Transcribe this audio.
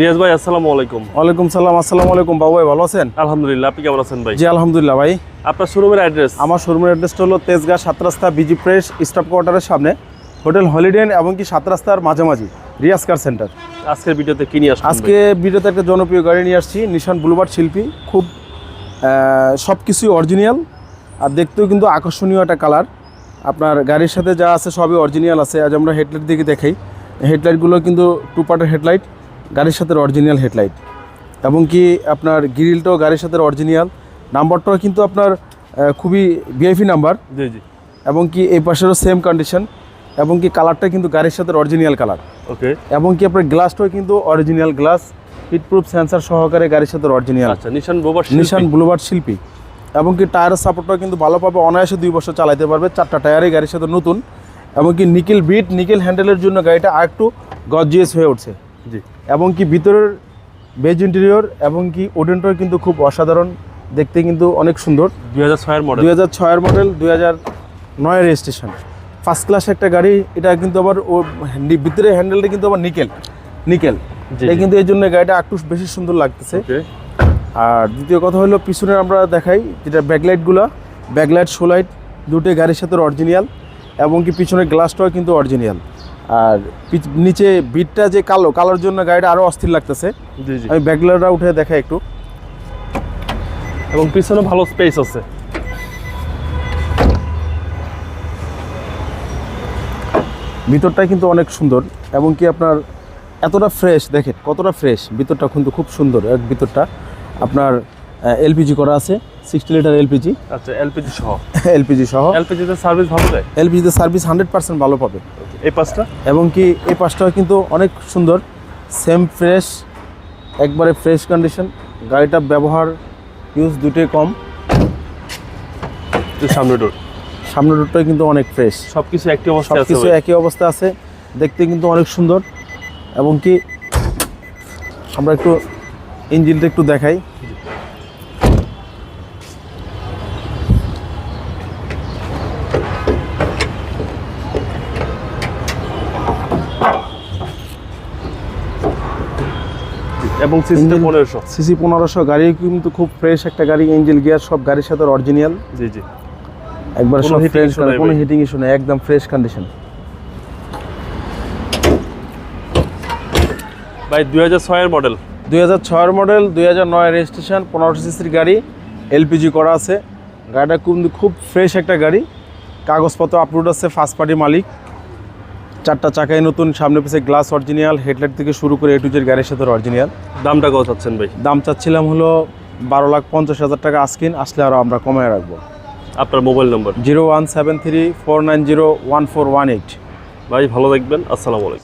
রিয়াজ ভাই আসসালামু আলাইকুম। ওয়ালাইকুম সালাম আসসালামু আলাইকুম। বাবু ভাই ভালো আছেন? আলহামদুলিল্লাহ আপনি কেমন আছেন ভাই? জি আলহামদুলিল্লাহ ভাই। আপনার শোরুমের অ্যাড্রেস? আমার শোরুমের অ্যাড্রেসটা হলো তেজগাঁ সাত রাস্তা বিজি প্রেস স্টাফ কোয়ার্টারের সামনে। হোটেল হলিডে এবং কি সাত রাস্তার মাঝামাঝি রিয়াজ কার সেন্টার আজকের ভিডিওতে কি নিয়ে আসছেন আজকে ভিডিওতে একটা জনপ্রিয় গাড়ি নিয়ে আসছি নিশান ব্লুবার্ড শিল্পী। খুব সব কিছুই অরিজিনাল আর দেখতেও কিন্তু আকর্ষণীয় একটা কালার আপনার গাড়ির সাথে যা আছে সবই অরিজিনাল আছে। আজ আমরা হেডলাইট দিকে দেখাই। হেডলাইটগুলো কিন্তু টু পার্টের হেডলাইট গাড়ির সাথে অরিজিনাল হেডলাইট এবং কি আপনার গ্রিলটাও গাড়ির সাথে অরিজিনাল নাম্বারটাও কিন্তু আপনার খুবই ভিআইপি নাম্বার জি জি। এবং কি এই পাশেরও সেম কন্ডিশন এবং কি কালারটা কিন্তু গাড়ির সাথে অরিজিনাল কালার ওকে। এবং কি আপনার গ্লাসটাও কিন্তু অরিজিনাল গ্লাস হিটপ্রুফ সেন্সার সহকারে গাড়ির সাথে অরিজিনাল আচ্ছা নিশান বোবার নিশান ব্লুবার্ড শিল্পী। এবং কি টায়ারের সাপোর্টটাও কিন্তু ভালোভাবে অনায়াসে দুই বছর চালাতে পারবে। চারটা টায়ারই গাড়ির সাথে নতুন। এবং কি নিকেল বিট নিকেল হ্যান্ডেলের জন্য গাড়িটা আরেকটু গজিয়াস হয়ে উঠছে। জি। এবং কি ভিতরের বেজ ইন্টেরিয়র এবং কি ওডেনটাও কিন্তু খুব অসাধারণ দেখতে কিন্তু অনেক সুন্দর। দুই হাজার ছয়ের মডেল দুই হাজার ছয়ের মডেল দুই হাজার নয়ের রেজিস্ট্রেশন ফার্স্ট ক্লাস একটা গাড়ি এটা কিন্তু আবার ও ভিতরে হ্যান্ডেলটা কিন্তু আবার নিকেল নিকেল এটা কিন্তু এই জন্য গাড়িটা একটু বেশি সুন্দর লাগতেছে। আর দ্বিতীয় কথা হলো পিছনে আমরা দেখাই যেটা ব্যাকলাইটগুলো ব্যাকলাইট শোলাইট দুটোই গাড়ির সাথে অরিজিনাল এবং কি পিছনের গ্লাসটাও কিন্তু অরিজিনাল আর নিচে বিটটা যে কালো কালোর জন্য গাড়িটা আরও অস্থির লাগতেছে। আমি ব্যাকলাইটটা উঠে দেখাই একটু। এবং পিছনে ভালো স্পেস আছে। ভিতরটা কিন্তু অনেক সুন্দর এবং কি আপনার এতটা ফ্রেশ দেখেন কতটা ফ্রেশ ভিতরটা কিন্তু খুব সুন্দর এক ভিতরটা। আপনার এলপিজি করা আছে সিক্সটি লিটার এলপিজি। আচ্ছা এলপিজি সহ। এলপিজি সহ। এলপিজিতে সার্ভিস ভালো দেয়? এলপিজিতে সার্ভিস হান্ড্রেড পার্সেন্ট ভালো পাবে। এই পাঁচটা? এবং কি এই পাশটাও কিন্তু অনেক সুন্দর সেম ফ্রেশ একবারে ফ্রেশ কন্ডিশন গাড়িটা ব্যবহার ইউজ দুটোই কম। সামনে ডোর সামনের রোডটাও কিন্তু অনেক ফ্রেশ সব কিছু একটি সব অবস্থা আছে কিছু একই অবস্থা আছে দেখতে কিন্তু অনেক সুন্দর। এবং কি আমরা একটু ইঞ্জিনটা একটু দেখাই। এবং Engine- পনেরোশো। সিসি পনেরোশো গাড়ি কিন্তু খুব ফ্রেশ একটা গাড়ি ইঞ্জিন গিয়ার সব গাড়ির সাথে অরিজিনাল জি জি। একবার সব ফ্রেশ কোনো হিটিং ইস্যু নেই একদম ফ্রেশ কন্ডিশন ভাই দুই হাজার ছয়ের মডেল দুই হাজার ছয়ের মডেল দুই হাজার নয় রেজিস্ট্রেশন পনেরো সিসির গাড়ি এলপিজি করা আছে। গাড়িটা কিন্তু খুব ফ্রেশ একটা গাড়ি। কাগজপত্র আপলোড আছে ফার্স্ট পার্টি মালিক। চারটা চাকায় নতুন সামনে পিছে গ্লাস অরিজিনাল হেডলাইট থেকে শুরু করে এটুজের গাড়ির সাথে অরিজিনাল দামটা কত চাচ্ছেন ভাই? দাম চাচ্ছিলাম হলো বারো লাখ পঞ্চাশ হাজার টাকা আসকিন আসলে আরও আমরা কমায় রাখব। আপনার mobile number zero one seven three four nine zero one four one eight. ভাই ভালো দেখবেন আসসালামু আলাইকুম।